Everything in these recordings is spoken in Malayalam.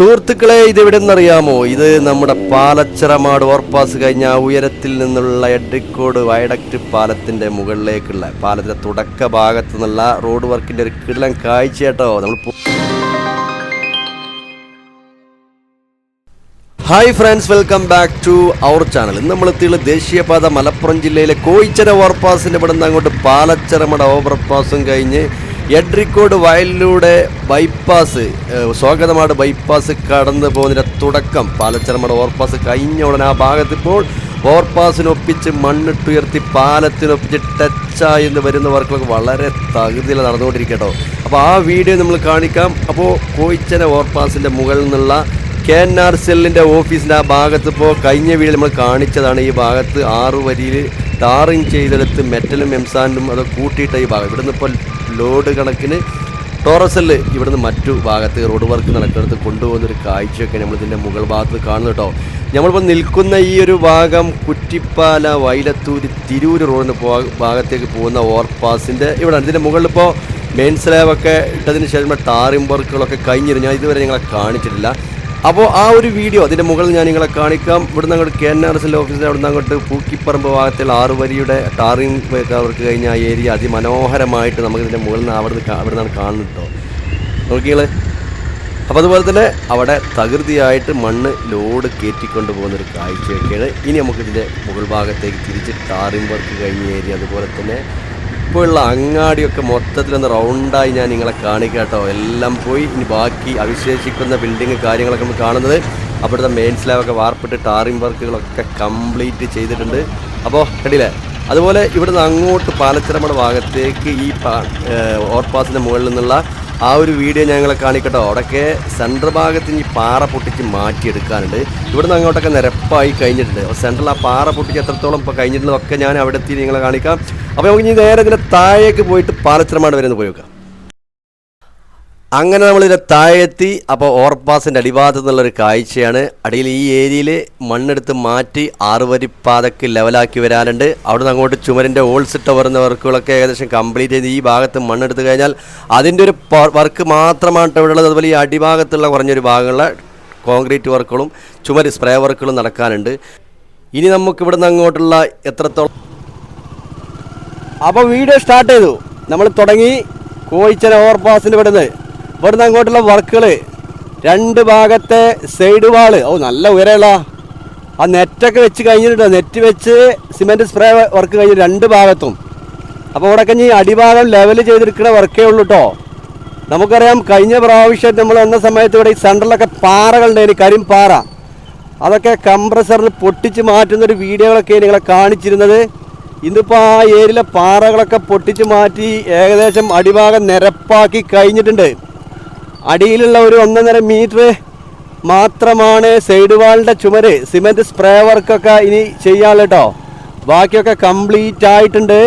സുഹൃത്തുക്കളെ ഇത് എവിടെ നിന്നറിയാമോ ഇത് നമ്മുടെ പാലച്ചിറമാട് ഓർപ്പാസ് കഴിഞ്ഞ ഉയരത്തിൽ നിന്നുള്ള എഡ്രിക്കോട് വയഡക്റ്റ് പാലത്തിന്റെ മുകളിലേക്കുള്ള പാലത്തിന്റെ തുടക്ക ഭാഗത്തു നിന്നുള്ള റോഡ് വർക്കിന്റെ ഒരു കിടലൻ കാഴ്ച കേട്ടോ നമ്മൾ hi friends welcome back to our channel ഇന്ന് നമ്മൾ എത്തിയുള്ള ദേശീയപാത മലപ്പുറം ജില്ലയിലെ കോയിച്ചര ഓവർപാസിന്റെ ഇവിടെ നിന്ന് അങ്ങോട്ട് പാലച്ചിറമട ഓവർപാസും കഴിഞ്ഞ് എഡ്രിക്കോട് വയലിലൂടെ ബൈപ്പാസ് സ്വാഗതമാണ് ബൈപ്പാസ് കടന്നു പോകുന്നതിന്റെ തുടക്കം. പാലച്ചിറമട ഓവർപാസ് കഴിഞ്ഞ ഉടനെ ആ ഭാഗത്ത് ഇപ്പോൾ ഓവർപാസിനൊപ്പിച്ച് മണ്ണിട്ടുയർത്തി പാലത്തിനൊപ്പിച്ച് ടച്ചായി എന്ന് വരുന്ന വർക്കുകളൊക്കെ വളരെ തകൃതിയിൽ നടന്നുകൊണ്ടിരിക്കട്ടോ. അപ്പോൾ ആ വീഡിയോ നമ്മൾ കാണിക്കാം. അപ്പോൾ കോയിച്ചന ഓവർപാസിന്റെ മുകളിൽ നിന്നുള്ള കെ എൻ ആർ സെല്ലിന്റെ ഓഫീസിന്റെ ആ ഭാഗത്ത് ഇപ്പോൾ കഴിഞ്ഞ വീഡിയോ നമ്മൾ കാണിച്ചതാണ്. ഈ ഭാഗത്ത് ആറ് വരിയിൽ ടാറിങ് ചെയ്തെടുത്ത് മെറ്റലും എംസാൻഡും അത് കൂട്ടിയിട്ട ഈ ഭാഗം. ഇവിടുന്ന് ഇപ്പോൾ ലോഡ് കണക്കിന് ടോറസൽ ഇവിടുന്ന് മറ്റു ഭാഗത്ത് റോഡ് വർക്ക് നടക്കുന്നത് കൊണ്ടുപോകുന്നൊരു കാഴ്ചയൊക്കെ നമ്മൾ ഇതിന്റെ മുകൾ ഭാഗത്ത് കാണുന്നു കേട്ടോ. നമ്മളിപ്പോൾ നിൽക്കുന്ന ഈ ഒരു ഭാഗം കുറ്റിപ്പാല വൈലത്തൂര് തിരൂർ റോഡിന് ഭാഗത്തേക്ക് പോകുന്ന ഓവർപാസിന്റെ ഇവിടെ ഇതിന്റെ മുകളിലിപ്പോൾ മെയിൻ സ്ലാബൊക്കെ ഇട്ടതിന് ശേഷം ടാറിംഗ് വർക്കുകളൊക്കെ കഴിഞ്ഞിരുന്നു. ഞാൻ ഇതുവരെ ഞങ്ങളെ കാണിച്ചിട്ടില്ല. അപ്പോൾ ആ ഒരു വീഡിയോ അതിന്റെ മുകളിൽ ഞാൻ നിങ്ങളെ കാണിക്കാം. ഇവിടുന്ന് അങ്ങോട്ട് K N R S L ഓഫീസിൽ അവിടുന്ന് അങ്ങോട്ട് പൂക്കിപ്പറമ്പ് ഭാഗത്തുള്ള ആറ് വരിയുടെ ടാറിംഗ് അവർക്ക് കഴിഞ്ഞ ആ ഏരിയ അതിമനോഹരമായിട്ട് നമുക്ക് ഇതിന്റെ മുകളിൽ നിന്ന് അവിടെ അവിടെ നിന്നാണ് കാണുന്നത് കേട്ടോ നോക്കിയാൽ അപ്പോൾ അതുപോലെ തന്നെ അവിടെ തകൃതിയായിട്ട് മണ്ണ് ലോഡ് കയറ്റിക്കൊണ്ട് പോകുന്നൊരു കാഴ്ചയൊക്കെയാണ്. ഇനി നമുക്കിതിന്റെ മുകൾ ഭാഗത്തേക്ക് തിരിച്ച് ടാറിംഗ് വർക്ക് കഴിഞ്ഞ ഏരിയ അതുപോലെ തന്നെ ഇപ്പോൾ ഉള്ള അങ്ങാടിയൊക്കെ മൊത്തത്തിലൊന്ന് റൗണ്ടായി ഞാൻ നിങ്ങളെ കാണിക്കാം കേട്ടോ. എല്ലാം പോയി. ഇനി ബാക്കി അവശേഷിക്കുന്ന ബിൽഡിങ് കാര്യങ്ങളൊക്കെ നമ്മൾ കാണുന്നത്. അവിടുത്തെ മെയിൻ സ്ലാബൊക്കെ വാർപ്പിട്ട് ടാറിംഗ് വർക്കുകളൊക്കെ കംപ്ലീറ്റ് ചെയ്തിട്ടുണ്ട്. അപ്പോൾ കണ്ടില്ലേ? അതുപോലെ ഇവിടുന്ന് അങ്ങോട്ട് പാലച്ചിറമട ഭാഗത്തേക്ക് ഈ ഓവർപാസിന്റെ മുകളിൽ നിന്നുള്ള ആ ഒരു വീഡിയോ ഞങ്ങളെ കാണിക്കട്ടോ. അവിടെയൊക്കെ സെൻട്രൽ ഭാഗത്ത് ഇനി പാറ പൊട്ടിച്ച് മാറ്റിയെടുക്കാനുണ്ട്. ഇവിടുന്ന് അങ്ങോട്ടൊക്കെ നിരപ്പായി കഴിഞ്ഞിട്ടുണ്ട്. സെൻട്രൽ ആ പാറ പൊട്ടിച്ച് എത്രത്തോളം ഇപ്പോൾ കഴിഞ്ഞിട്ടുള്ളതൊക്കെ ഞാൻ അവിടെ എത്തി നിങ്ങളെ കാണിക്കാം. അപ്പോൾ നമുക്ക് ഇനി നേരെ ഇതിന്റെ താഴേക്ക് പോയിട്ട് പാലച്ചിറമാട് വരെ ഒന്ന് പോയി നോക്കാം. അങ്ങനെ നമ്മൾ ഇതിന്റെ താഴെത്തി അപ്പോൾ ഓവർപാസിന്റെ അടിഭാഗത്ത് നിന്നുള്ളൊരു കാഴ്ചയാണ്. അടിയിൽ ഈ ഏരിയയിൽ മണ്ണെടുത്ത് മാറ്റി ആറുവരിപ്പാതക്ക് ലെവലാക്കി വരാനുണ്ട്. അവിടെ നിന്ന് അങ്ങോട്ട് ചുമരിന്റെ ഓൾസിട്ട് വരുന്ന വർക്കുകളൊക്കെ ഏകദേശം കംപ്ലീറ്റ് ചെയ്ത് ഈ ഭാഗത്ത് മണ്ണെടുത്ത് കഴിഞ്ഞാൽ അതിന്റെ ഒരു വർക്ക് മാത്രമാണ് ഇവിടെ ഉള്ളത്. അതുപോലെ ഈ അടിഭാഗത്തുള്ള കുറഞ്ഞൊരു ഭാഗമുള്ള കോൺക്രീറ്റ് വർക്കുകളും ചുമര് സ്പ്രേ വർക്കുകളും നടക്കാനുണ്ട്. ഇനി നമുക്ക് ഇവിടുന്ന് അങ്ങോട്ടുള്ള എത്രത്തോളം അപ്പോൾ വീഡിയോ സ്റ്റാർട്ട് ചെയ്തു. നമ്മൾ തുടങ്ങി. കോയിച്ചന ഓവർപാസിന്റെ ഇവിടുന്ന്. ഇവിടുന്ന് അങ്ങോട്ടുള്ള വർക്കുകൾ രണ്ട് ഭാഗത്തെ സൈഡ് വാൾ ഓ നല്ല ഉയരമുള്ള. ആ നെറ്റൊക്കെ വെച്ച് കഴിഞ്ഞിട്ടുണ്ട്. നെറ്റ് വെച്ച് സിമെന്റ് സ്പ്രേ വർക്ക് കഴിഞ്ഞ് രണ്ട് ഭാഗത്തും. അപ്പോൾ ഇവിടെയൊക്കെ ഇനി അടിഭാഗം ലെവൽ ചെയ്തെടുക്കുന്ന വർക്കേ ഉള്ളൂ കേട്ടോ നമുക്കറിയാം കഴിഞ്ഞ പ്രാവശ്യം നമ്മൾ വന്ന സമയത്ത് ഇവിടെ ഈ സെന്ററിലൊക്കെ പാറകളുണ്ടായിരുന്നു കരിമ്പാറ അതൊക്കെ കംപ്രസറിൽ പൊട്ടിച്ച് മാറ്റുന്ന ഒരു വീഡിയോകളൊക്കെ നിങ്ങളെ കാണിച്ചിരുന്നത്. ഇന്നിപ്പോൾ ആ ഏരിയയിലെ പാറകളൊക്കെ പൊട്ടിച്ച് മാറ്റി ഏകദേശം അടിഭാഗം നിരപ്പാക്കി കഴിഞ്ഞിട്ടുണ്ട്. അടിയിലുള്ള ഒരു ഒന്നര മീറ്റർ മാത്രമാണ് സൈഡ് വാളിന്റെ ചുമര്. സിമെന്റ് സ്പ്രേ വർക്കൊക്കെ ഇനി ചെയ്യാമല്ലോ കേട്ടോ ബാക്കിയൊക്കെ കംപ്ലീറ്റ് ആയിട്ടുണ്ട്.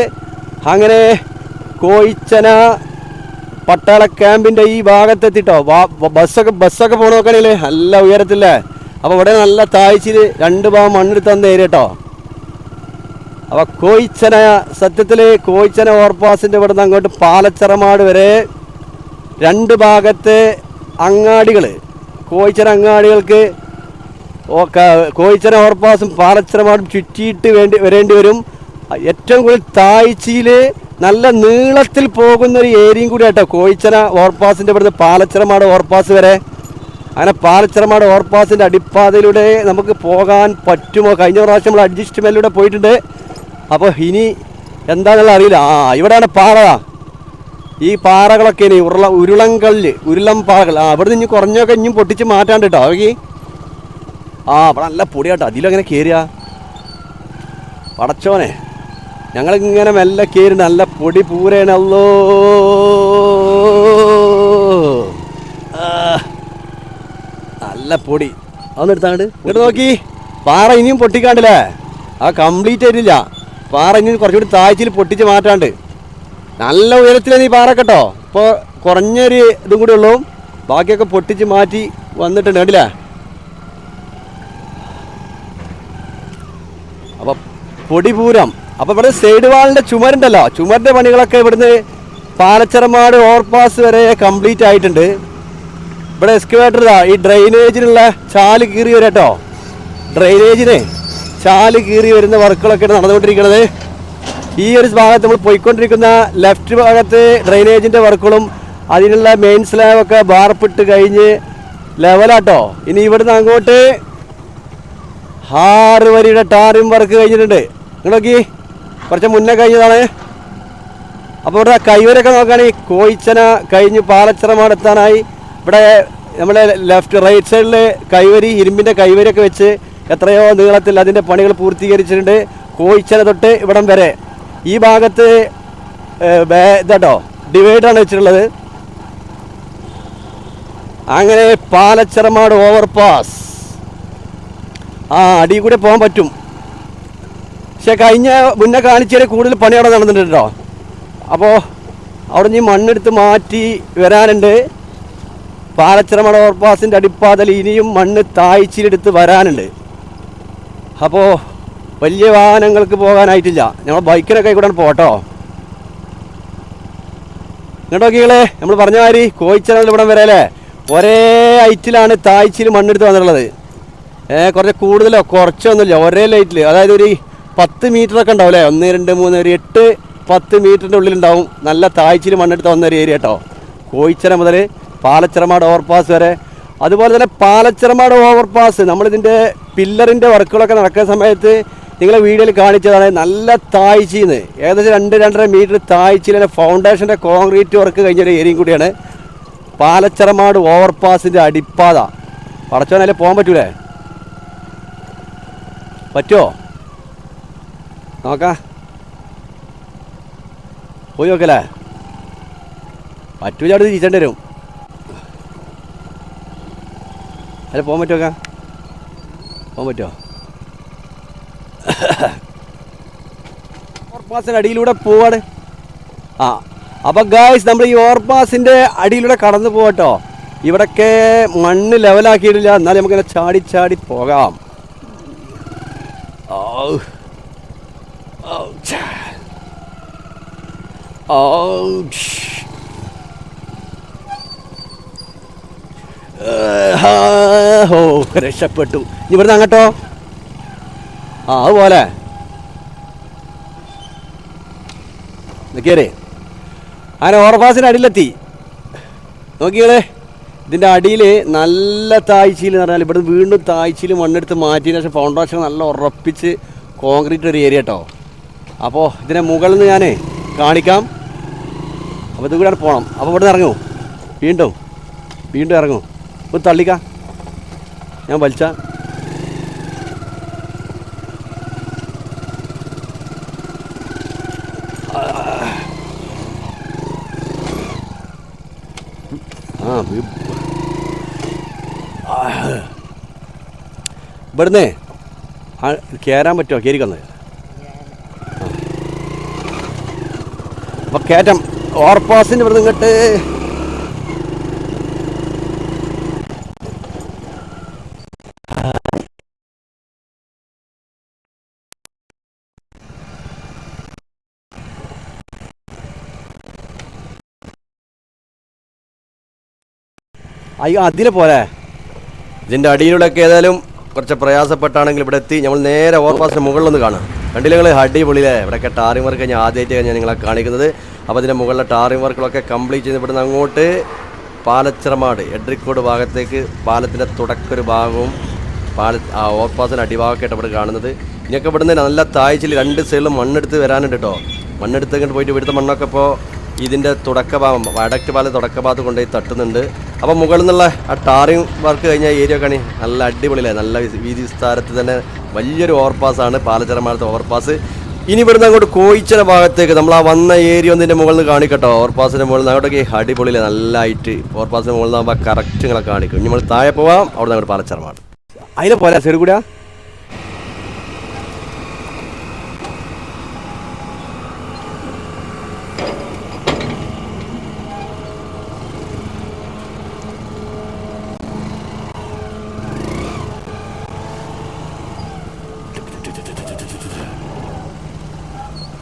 അങ്ങനെ കോയിച്ചന പട്ടാള ക്യാമ്പിന്റെ ഈ ഭാഗത്തെത്തിട്ടോ ബസ്സൊക്കെ ബസ്സൊക്കെ പോകണ നോക്കണേലേ നല്ല ഉയരത്തില്ലേ? അപ്പോൾ ഇവിടെ നല്ല താഴ്ചയിൽ രണ്ട് ഭാഗം മണ്ണെടുത്ത് തന്ന ഏരിയ കേട്ടോ അപ്പോൾ കോയിച്ചന സത്യത്തിൽ കോയിച്ചന ഓവർപാസിന്റെ ഇവിടെ നിന്ന് അങ്ങോട്ട് പാലച്ചറമാട് വരെ രണ്ട് ഭാഗത്തെ അങ്ങാടികൾ കോയിച്ചര അങ്ങാടികൾക്ക് കോയിച്ചര ഓവർപാസും പാലച്ചിറമാടും ചുറ്റിയിട്ട് വേണ്ടി വരേണ്ടി വരും. ഏറ്റവും കൂടുതൽ താഴ്ചയിൽ നല്ല നീളത്തിൽ പോകുന്ന ഒരു ഏരിയയും കൂടി ആട്ടോ കോയിച്ചന ഓവർപാസിന്റെ ഇവിടുന്ന് പാലച്ചിറമാട് ഓവർപാസ് വരെ. അങ്ങനെ പാലച്ചിറമാട് ഓവർപാസിന്റെ അടിപ്പാതയിലൂടെ നമുക്ക് പോകാൻ പറ്റുമോ? കഴിഞ്ഞ പ്രാവശ്യം നമ്മൾ അഡ്ജസ്റ്റ്മെന്റിലൂടെ പോയിട്ടുണ്ട്. അപ്പോൾ ഇനി എന്താണെന്നുള്ള അറിയില്ല. ആ ഇവിടെയാണ് പാറ. ഈ പാറകളൊക്കെ ഇനി ഉരുള ഉരുളങ്കല്ല് ഉരുളം പാറകൾ. ആ അവിടെ നിന്ന് കുറഞ്ഞൊക്കെ ഇനിയും പൊട്ടിച്ച് മാറ്റാണ്ട് കേട്ടോ അവകി ആ അവിടെ നല്ല പൊടിയാട്ടോ. അതിലങ്ങനെ കയറിയ പടച്ചോനെ ഞങ്ങളിങ്ങനെ മെല്ലെ കയറി നല്ല പൊടി പൂരേണല്ലോ. നല്ല പൊടി. അതൊന്ന് എടുത്താണ്ട്. ഇങ്ങോട്ട് നോക്കി. പാറ ഇനിയും പൊട്ടിക്കാണ്ടില്ലേ? ആ കംപ്ലീറ്റ് ആയിട്ടില്ല. പാറ ഇനിയും കുറച്ചുകൂടി താഴ്ചയിൽ പൊട്ടിച്ച് മാറ്റാണ്ട്. നല്ല ഉയരത്തിലാണ് ഈ പാറ കേട്ടോ ഇപ്പോൾ കുറഞ്ഞൊരു ഇതും കൂടി ഉള്ളൂ. ബാക്കിയൊക്കെ പൊട്ടിച്ച് മാറ്റി വന്നിട്ടുണ്ട് കണ്ടില്ലേ? അപ്പോൾ പൊടിപൂരം അപ്പോൾ ഇവിടെ സൈഡ് വാളിന്റെ ചുമരുണ്ടല്ലോ. ചുമരിന്റെ പണികളൊക്കെ ഇവിടുന്ന് പാലച്ചിറമാട് ഓവർപാസ് വരെ കംപ്ലീറ്റ് ആയിട്ടുണ്ട്. ഇവിടെ എക്സ്കവേറ്റർ ഈ ഡ്രെയിനേജിനുള്ള ചാൽ കീറി വരും കേട്ടോ ഡ്രെയിനേജിന് ചാൽ കീറി വരുന്ന വർക്കുകളൊക്കെയാണ് നടന്നുകൊണ്ടിരിക്കുന്നത്. ഈ ഒരു ഭാഗത്ത് നമ്മൾ പോയിക്കൊണ്ടിരിക്കുന്ന ലെഫ്റ്റ് ഭാഗത്ത് ഡ്രെയിനേജിന്റെ വർക്കുകളും അതിനുള്ള മെയിൻ സ്ലാബൊക്കെ ബാർപ്പിട്ട് കഴിഞ്ഞ് ലെവലാട്ടോ ഇനി ഇവിടുന്ന് അങ്ങോട്ട് ആറ് വരിയുടെ ടാറിം വർക്ക് കഴിഞ്ഞിട്ടുണ്ട്. നോക്കി. കുറച്ച് മുന്നേ കഴിഞ്ഞതാണ്. അപ്പോൾ ഇവിടെ കൈവരൊക്കെ നോക്കുകയാണെങ്കിൽ കോയിച്ചന കഴിഞ്ഞ് പാലച്ചിറമാണ് എത്താനായി. ഇവിടെ നമ്മുടെ ലെഫ്റ്റ് റൈറ്റ് സൈഡിൽ കൈവരി ഇരുമ്പിന്റെ കൈവരിയൊക്കെ വെച്ച് എത്രയോ നീളത്തിൽ അതിന്റെ പണികൾ പൂർത്തീകരിച്ചിട്ടുണ്ട്. കോയിച്ചന തൊട്ട് ഇവിടം വരെ. ഈ ഭാഗത്ത് ഇതാട്ടോ ഡിവൈഡറാണ് വെച്ചിട്ടുള്ളത്. അങ്ങനെ പാലച്ചിറമാട് ഓവർപാസ് ആ അടി കൂടെ പോകാൻ പറ്റും. പക്ഷെ കഴിഞ്ഞ മുന്നേ കാണിച്ചതിൽ കൂടുതൽ പണി അവിടെ നടന്നിട്ടുണ്ട് അപ്പോൾ അവിടെ നിന്ന് മണ്ണെടുത്ത് മാറ്റി വരാനുണ്ട്. പാലച്ചിറമട ഓവർപാസിന്റെ അടിപ്പാതൽ ഇനിയും മണ്ണ് താഴ്ചയിലെടുത്ത് വരാനുണ്ട്. അപ്പോൾ വലിയ വാഹനങ്ങൾക്ക് പോകാനായിട്ടില്ല. ഞങ്ങൾ ബൈക്കിനൊക്കെ കൂടെ പോട്ടോ ഇങ്ങോട്ട് നോക്കികളെ നമ്മൾ പറഞ്ഞ മാതിരി കോയിച്ചനൽ ഇവിടം വരെ അല്ലേ? ഒരേ ഐറ്റിലാണ് താഴ്ചയിൽ മണ്ണെടുത്ത് വന്നിട്ടുള്ളത്. ഏഹ് കുറച്ച് കൂടുതലോ? കുറച്ചൊന്നുമില്ല. ഒരേ ലൈറ്റിൽ അതായത് ഒരു പത്ത് മീറ്റർ ഒക്കെ ഉണ്ടാവും അല്ലേ? ഒന്ന് രണ്ട് മൂന്ന് ഒരു എട്ട് പത്ത് മീറ്ററിന്റെ ഉള്ളിലുണ്ടാവും. നല്ല താഴ്ചയിൽ മണ്ണെടുത്ത് വന്ന ഒരു ഏരിയ കേട്ടോ. കോയിച്ചന മുതൽ പാലച്ചിറമാട് ഓവർപാസ് വരെ. അതുപോലെ തന്നെ പാലച്ചിറമാട് ഓവർപാസ്. നമ്മളിതിന്റെ പില്ലറിന്റെ വർക്കുകളൊക്കെ നടക്കുന്ന സമയത്ത് നിങ്ങളെ വീഡിയോയിൽ കാണിച്ചതാണ് നല്ല താഴ്ചയിന്ന്. ഏകദേശം രണ്ട് രണ്ടര മീറ്റർ താഴ്ചയിൽ ഫൗണ്ടേഷന്റെ കോൺക്രീറ്റ് വർക്ക് കഴിഞ്ഞൊരു ഏരിയയും കൂടിയാണ്. പാലച്ചിറമാട് ഓവർപാസിന്റെ അടിപ്പാത. പടച്ചോനല്ലേ പോകാൻ പറ്റൂലേ? പറ്റുമോ നോക്കാം. പോയി നോക്കല്ലേ? പറ്റൂല അവിടെ തിരിച്ചേണ്ടി വരും. അല്ല പോകാൻ പറ്റുമോ പോകാൻ പറ്റുമോ? ഓവർപാസിന്റെ അടിയിലൂടെ പോവാണ്. ആ അപ്പം ഗായ്സ് നമ്മൾ ഈ ഓവർപാസിന്റെ അടിയിലൂടെ കടന്നു പോകട്ടോ ഇവിടൊക്കെ മണ്ണ് ലെവലാക്കിയിട്ടില്ല എന്നാലും നമുക്കിങ്ങനെ ചാടി ചാടി പോകാം. രക്ഷപ്പെട്ടു. ഇവിടുന്ന് അങ്ങോട്ടോ? ആ അതുപോലെ നിൽക്കിയേ അങ്ങനെ ഓർഫാസിന്റെ അടിയിലെത്തി. നോക്കിയാളേ ഇതിന്റെ അടിയിൽ നല്ല താഴ്ചയിൽ എന്ന് പറഞ്ഞാൽ ഇവിടെ വീണ്ടും താഴ്ചയിൽ മണ്ണെടുത്ത് മാറ്റിയതിന് ശേഷം ഫൗണ്ടേഷൻ നല്ല ഉറപ്പിച്ച് കോൺക്രീറ്റ് ഒരു ഏരിയ കേട്ടോ അപ്പോൾ ഇതിനെ മുകളിൽ നിന്ന് ഞാൻ കാണിക്കാം. അപ്പോൾ ഇത് കൂടെ പോകണം അപ്പോൾ ഇവിടെ നിന്ന് ഇറങ്ങൂ. വീണ്ടും വീണ്ടും ഇറങ്ങൂ. ഒന്ന് തള്ളിക്കാം. ഞാൻ വലിച്ച. ഇവിടുന്ന് കയറാൻ പറ്റുമോ? കയറിക്കൊന്ന് അപ്പൊ കയറ്റം ഓർപ്പാസിന് ഇവിടുന്ന് ഇങ്ങോട്ട് അയ്യോ അതിലെ പോലെ. ഇതിന്റെ അടിയിലൂടെയൊക്കെ ഏതായാലും കുറച്ച് പ്രയാസപ്പെട്ടാണെങ്കിൽ ഇവിടെ എത്തി. നമ്മൾ നേരെ ഓവർപാസിന്റെ മുകളിലൊന്ന് കാണാം. കണ്ടില്ല നിങ്ങൾ? അടിപൊളിയിലെ. ഇവിടെയൊക്കെ ടാറിംഗ് വർക്ക് ഞാൻ ആദ്യമായിട്ട് ഞാൻ നിങ്ങളെ കാണിക്കുന്നത്. അപ്പോൾ അതിന്റെ മുകളിലെ ടാറിംഗ് വർക്കുകളൊക്കെ കംപ്ലീറ്റ് ചെയ്ത് ഇവിടുന്ന് അങ്ങോട്ട് പാലച്ചിറമാട് എഡ്രിക്കോട് ഭാഗത്തേക്ക് പാലത്തിന്റെ തുടക്കൊരു ഭാഗവും പാല ആ ഓവർപാസിന്റെ അടിഭാഗമൊക്കെയായിട്ട് ഇവിടെ കാണുന്നത്. ഇനിയൊക്കെ ഇവിടുന്ന് നല്ല താഴ്ചയിൽ രണ്ട് സൈഡിലും മണ്ണെടുത്ത് വരാനുണ്ട് കേട്ടോ. മണ്ണെടുത്ത് ഇങ്ങോട്ട് പോയിട്ട് ഇവിടുത്തെ മണ്ണൊക്കെ ഇപ്പോൾ ഇതിന്റെ തുടക്ക ഭാഗം വടക്ക് പാല തുടക്ക ഭാഗത്ത് കൊണ്ടുപോയി തട്ടുന്നുണ്ട്. അപ്പോൾ മുകളിൽ നിന്നുള്ള ആ ടാറിങ് വർക്ക് കഴിഞ്ഞ ഏരിയ കണി നല്ല അടിപൊളിയിലായി നല്ല വീതി വിസ്താരത്തിൽ തന്നെ വലിയൊരു ഓവർപാസ്സാണ് പാലച്ചിറമാലത്തെ ഓവർപാസ് ഇനി ഇവിടുന്ന് അങ്ങോട്ട് കോയിച്ചര ഭാഗത്തേക്ക് നമ്മൾ ആ വന്ന ഏരിയ ഒന്നിന്റെ മുകളിൽ നിന്ന് കാണിക്കട്ടോ. ഓവർപാസിന്റെ മുകളിൽ നിന്ന് അങ്ങോട്ടേക്ക് അടിപൊളിയില്ല? നല്ലതായിട്ട് ഓവർപാസിന്റെ മുകളിൽ നിന്നാകുമ്പോൾ കറക്റ്റ് നിങ്ങളെ കാണിക്കും. ഇനി നമ്മൾ താഴെ പോവാം. അവിടെ നിന്ന് അങ്ങോട്ട് പാലച്ചരമാണ് അതിലെ പോലെ സൈഡ് കൂടാ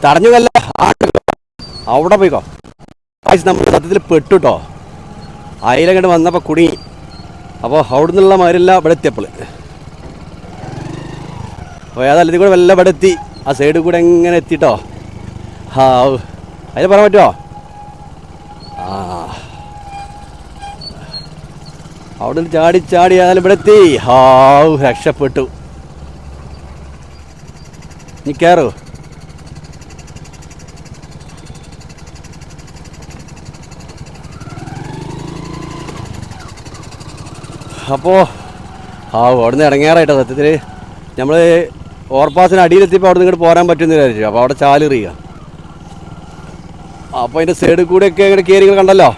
തടഞ്ഞതല്ല അവിടെ പോയിക്കോ ആഴ്ച നമ്മൾ സത്യത്തിൽ പെട്ടുട്ടോ അയിലങ്ങോട്ട് വന്നപ്പോൾ കുടുങ്ങി. അപ്പോൾ അവിടെ നിന്നുള്ള മാതിരില്ല ഇവിടെ എത്തിയപ്പോൾ അപ്പോൾ ഏതായാലും കൂടെ വല്ല ഇവിടെ എത്തി. ആ സൈഡിൽ കൂടെ എങ്ങനെ എത്തിട്ടോ ആ അതിന് പറയാൻ പറ്റുമോ ആ. അവിടെ നിന്ന് ചാടി ചാടി ഏതായാലും ഇവിടെ എത്തി. ഹാവ് രക്ഷപ്പെട്ടു. നീ കയറൂ അപ്പോൾ ആ അവിടെ നിന്ന് ഇറങ്ങിയാറായിട്ടോ സത്യത്തിൽ നമ്മൾ ഓവർപാസിന് അടിയിലെത്തിയപ്പോൾ അവിടെ നിന്ന് പോരാൻ പറ്റുമെന്ന് വിചാരിച്ചു. അപ്പോൾ അവിടെ ചാലെറിയുക അപ്പോൾ അതിന്റെ സൈഡിൽ കൂടെയൊക്കെ ഇങ്ങനെ കയറി കണ്ടല്ലോ?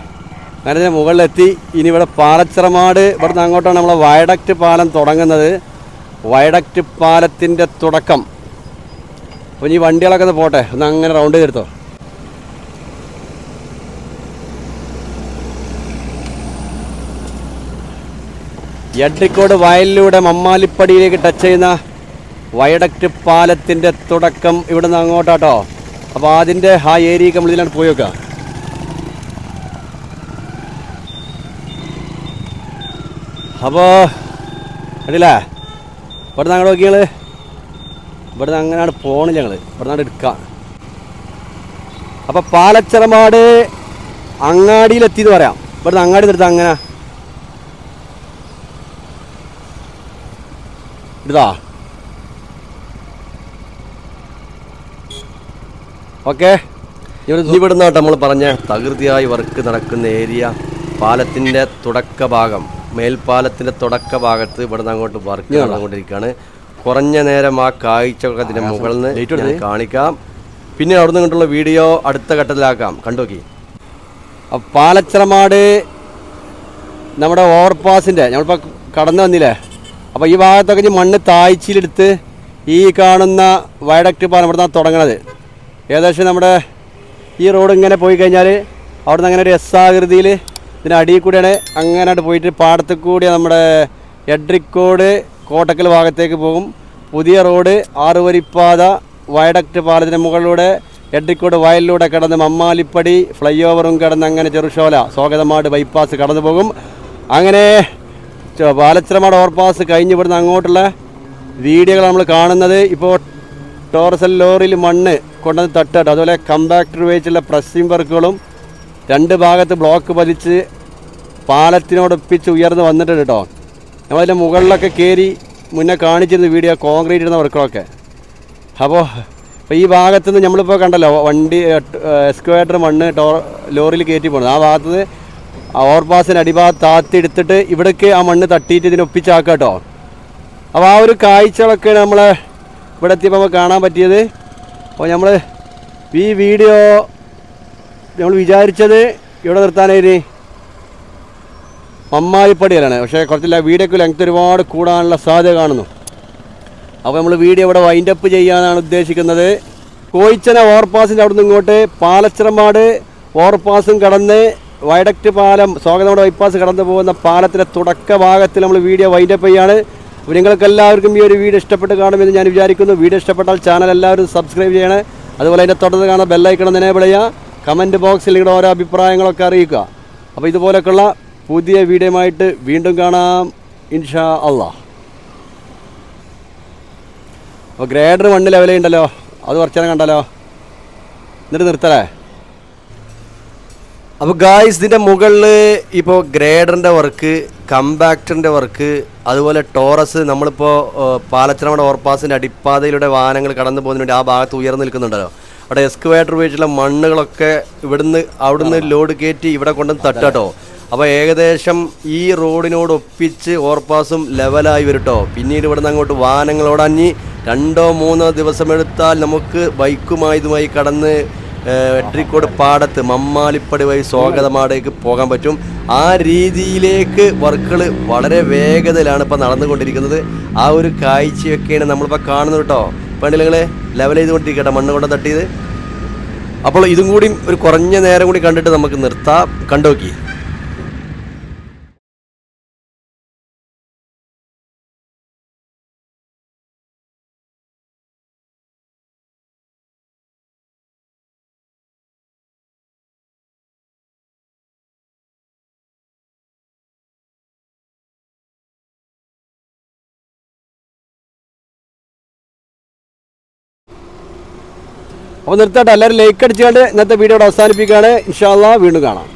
അങ്ങനെ മുകളിലെത്തി. ഇനി ഇവിടെ പാലച്ചിറമാട് ഇവിടുന്ന് അങ്ങോട്ടാണ് നമ്മളെ വയഡക്റ്റ് പാലം തുടങ്ങുന്നത്. വയഡക്റ്റ് പാലത്തിന്റെ തുടക്കം. അപ്പോൾ ഇനി വണ്ടികളൊക്കെ ഒന്ന് പോട്ടെ? ഒന്ന് അങ്ങനെ റൗണ്ട് ചെയ്തെടുത്തോ. എഡ്രിക്കോട് വയലിലൂടെ മമ്മാലിപ്പടിയിലേക്ക് ടച്ച് ചെയ്യുന്ന വയഡക്റ്റ് പാലത്തിന്റെ തുടക്കം ഇവിടെ നിന്ന് അങ്ങോട്ടാട്ടോ. അപ്പോൾ അതിന്റെ ആ ഏരിയ നമ്മൾ ഇതിലാണ് പോയി വെക്കുക അപ്പോൾ കണ്ടില്ലേ? ഇവിടെ നിന്ന് അങ്ങോട്ട് നോക്കിയാൽ ഇവിടെ നിന്ന് അങ്ങനെയാണ് പോകണില്ല ഞങ്ങൾ ഇവിടെ നിന്നാണ് എടുക്കുക അപ്പോൾ പാലച്ചിറമാട് അങ്ങാടിയിലെത്തിയെന്ന് പറയാം. ഇവിടെ നിന്ന് അങ്ങാടി നിർത്താം അങ്ങനെ ഇതാ. ഓക്കെ. ഇവിടുന്ന് നമ്മൾ പറഞ്ഞ തകൃതിയായി വർക്ക് നടക്കുന്ന ഏരിയ പാലത്തിന്റെ തുടക്ക ഭാഗം മേൽപ്പാലത്തിന്റെ തുടക്ക ഭാഗത്ത് ഇവിടുന്ന് അങ്ങോട്ട് വർക്ക് നടന്നുകൊണ്ടിരിക്കുകയാണ്. കുറഞ്ഞ നേരം ആ കാഴ്ചകളൊക്കെ അതിന്റെ മുകളിൽ നിന്ന് കാണിക്കാം. പിന്നെ അവിടെ നിന്നുള്ള വീഡിയോ അടുത്ത ഘട്ടത്തിലാക്കാം. കണ്ടോക്കി? പാലച്ചിറമാട് നമ്മുടെ ഓവർപാസിന്റെ നമ്മളിപ്പോൾ കടന്നു വന്നില്ലേ? അപ്പോൾ ഈ ഭാഗത്തൊക്കെ മണ്ണ് താഴ്ചയിലെടുത്ത് ഈ കാണുന്ന വയഡക്റ്റ് പാലം ഇവിടെ നിന്നാണ് തുടങ്ങണത്. ഏകദേശം നമ്മുടെ ഈ റോഡ് ഇങ്ങനെ പോയി കഴിഞ്ഞാൽ അവിടെ നിന്ന് അങ്ങനെ ഒരു എസ് ആകൃതിയിൽ ഇതിന്റെ അടിയിൽ കൂടിയാണ് അങ്ങനെയായിട്ട് പോയിട്ട് പാടത്തു കൂടി നമ്മുടെ എഡ്രിക്കോട് കോട്ടക്കൽ ഭാഗത്തേക്ക് പോകും. പുതിയ റോഡ് ആറുവരിപ്പാത വയഡക്റ്റ് പാലത്തിന് മുകളിലൂടെ എഡ്രിക്കോട് വയലിലൂടെ കടന്ന് മമ്മാലിപ്പടി ഫ്ലൈ ഓവറും കടന്ന് അങ്ങനെ ചെറുശോല സ്വാഗതമാട് ബൈപ്പാസ് കടന്നു പോകും അങ്ങനെ പാലച്ചിറമാട് ഓവർപാസ് കഴിഞ്ഞ് ഇവിടുന്ന് അങ്ങോട്ടുള്ള വീഡിയോകൾ നമ്മൾ കാണുന്നത്. ഇപ്പോൾ ടോറസൽ ലോറിയിൽ മണ്ണ് കൊണ്ടുവന്ന് തട്ടുകട്ടോ അതുപോലെ കമ്പാക്ടർ ഉപയോഗിച്ചുള്ള പ്രസ്സിംഗ് വർക്കുകളും രണ്ട് ഭാഗത്ത് ബ്ലോക്ക് പതിച്ച് പാലത്തിനോടൊപ്പിച്ച് ഉയർന്ന് വന്നിട്ടുണ്ട് കേട്ടോ. നമ്മളതിന്റെ മുകളിലൊക്കെ കയറി മുന്നേ കാണിച്ചിരുന്ന വീഡിയോ കോൺക്രീറ്റ് ഇടുന്ന വർക്കുകളൊക്കെ അപ്പോൾ ഇപ്പോൾ ഈ ഭാഗത്തുനിന്ന് നമ്മളിപ്പോൾ കണ്ടല്ലോ വണ്ടി എക്സ്കവേറ്റർ മണ്ണ് ടോ ലോറിയിൽ കയറ്റി പോകുന്നത് ആ ഭാഗത്ത് ആ ഓവർപാസിന് അടിഭാഗത്ത് താത്തി എടുത്തിട്ട് ഇവിടേക്ക് ആ മണ്ണ് തട്ടിയിട്ട് ഇതിനെ ഒപ്പിച്ചാക്കാം കേട്ടോ. അപ്പോൾ ആ ഒരു കാഴ്ചകളൊക്കെ നമ്മൾ ഇവിടെ എത്തിയപ്പോൾ നമുക്ക് കാണാൻ പറ്റിയത്. അപ്പോൾ നമ്മൾ ഈ വീഡിയോ നമ്മൾ വിചാരിച്ചത് ഇവിടെ നിർത്താനായിരുന്നു മമ്മാരിപ്പടിയിലാണ് പക്ഷേ കുറച്ചില്ല വീഡിയോക്ക് ലെങ്ത് ഒരുപാട് കൂടാനുള്ള സാധ്യത കാണുന്നു. അപ്പോൾ നമ്മൾ വീഡിയോ ഇവിടെ വൈൻഡ് അപ്പ് ചെയ്യാനാണ് ഉദ്ദേശിക്കുന്നത്. കോയിച്ചന ഓവർപാസിന്റെ അവിടെ നിന്ന് ഇങ്ങോട്ട് പാലച്ചിറമാട് ഓവർപാസും കടന്ന് വയഡക്റ്റ് പാലം സ്വാഗതമോട് ബൈപ്പാസ് കടന്നു പോകുന്ന പാലത്തിന്റെ തുടക്ക ഭാഗത്തിൽ നമ്മൾ വീഡിയോ വൈൻഡ് അപ്പ് ചെയ്യാണ്. നിങ്ങൾക്ക് എല്ലാവർക്കും ഈ ഒരു വീഡിയോ ഇഷ്ടപ്പെട്ട് കാണുമെന്ന് ഞാൻ വിചാരിക്കുന്നു. വീഡിയോ ഇഷ്ടപ്പെട്ടാൽ ചാനൽ എല്ലാവരും സബ്സ്ക്രൈബ് ചെയ്യണേ. അതുപോലെ അതിന്റെ തുടർന്ന് കാണുന്ന ബെല്ലൈക്കണം എനേബിൾ ചെയ്യുക. കമന്റ് ബോക്സിൽ നിങ്ങളുടെ ഓരോ അഭിപ്രായങ്ങളൊക്കെ അറിയിക്കുക. അപ്പോൾ ഇതുപോലൊക്കെയുള്ള പുതിയ വീഡിയോയുമായിട്ട് വീണ്ടും കാണാം. ഇൻഷാ അള്ളാഹ് അപ്പോൾ ഗ്രേഡർ മണ്ണ് ലെവലുണ്ടല്ലോ അത് കുറച്ചേരം കണ്ടല്ലോ എന്നിട്ട് നിർത്തലേ? അപ്പോൾ ഗായ്സ് ഇതിന്റെ മുകളിൽ ഇപ്പോൾ ഗ്രേഡറിന്റെ വർക്ക് കമ്പാക്ടറിന്റെ വർക്ക് അതുപോലെ ടോറസ് നമ്മളിപ്പോൾ പാലച്ചിറമട ഓവർപാസിന്റെ അടിപ്പാതയിലൂടെ വാഹനങ്ങൾ കടന്നു പോകുന്നതിന് വേണ്ടി ആ ഭാഗത്ത് ഉയർന്നു നിൽക്കുന്നുണ്ടല്ലോ. അവിടെ എക്സ്കവേറ്റർ ഉപയോഗിച്ചുള്ള മണ്ണുകളൊക്കെ ഇവിടുന്ന് അവിടുന്ന് ലോഡ് കയറ്റി ഇവിടെ കൊണ്ടുവന്ന് തട്ടാട്ടോ. അപ്പോൾ ഏകദേശം ഈ റോഡിനോട് ഒപ്പിച്ച് ഓവർപാസും ലെവലായി വരട്ടോ. പിന്നീട് ഇവിടുന്ന് അങ്ങോട്ട് വാഹനങ്ങളോടഞ്ഞി രണ്ടോ മൂന്നോ ദിവസമെടുത്താൽ നമുക്ക് ബൈക്കുമായി ഇതുമായി കടന്ന് എട്രിക്കോട് പാടത്ത് മമ്മാലിപ്പടി വഴി സ്വാഗതമാടേക്ക് പോകാൻ പറ്റും. ആ രീതിയിലേക്ക് വർക്കുകൾ വളരെ വേഗതയിലാണ് ഇപ്പോൾ നടന്നുകൊണ്ടിരിക്കുന്നത്. ആ ഒരു കാഴ്ചയൊക്കെയാണ് നമ്മളിപ്പോൾ കാണുന്നത് കേട്ടോ. പെണ്ണുങ്ങളെ ലെവൽ ചെയ്തുകൊണ്ടിരിക്കട്ടെ മണ്ണ് കൊണ്ട് തട്ടിയത്. അപ്പോൾ ഇതും കൂടി ഒരു കുറഞ്ഞ നേരം കൂടി കണ്ടിട്ട് നമുക്ക് നിർത്താം. കണ്ടോക്കി. അപ്പോൾ നിർത്തട്ടെ. എല്ലാവരും ലൈക്ക് അടിച്ചുകൊണ്ട് ഇന്നത്തെ വീഡിയോ അവസാനിപ്പിക്കുകയാണ്. ഇൻഷാല്ലാ വീണ്ടും കാണാം.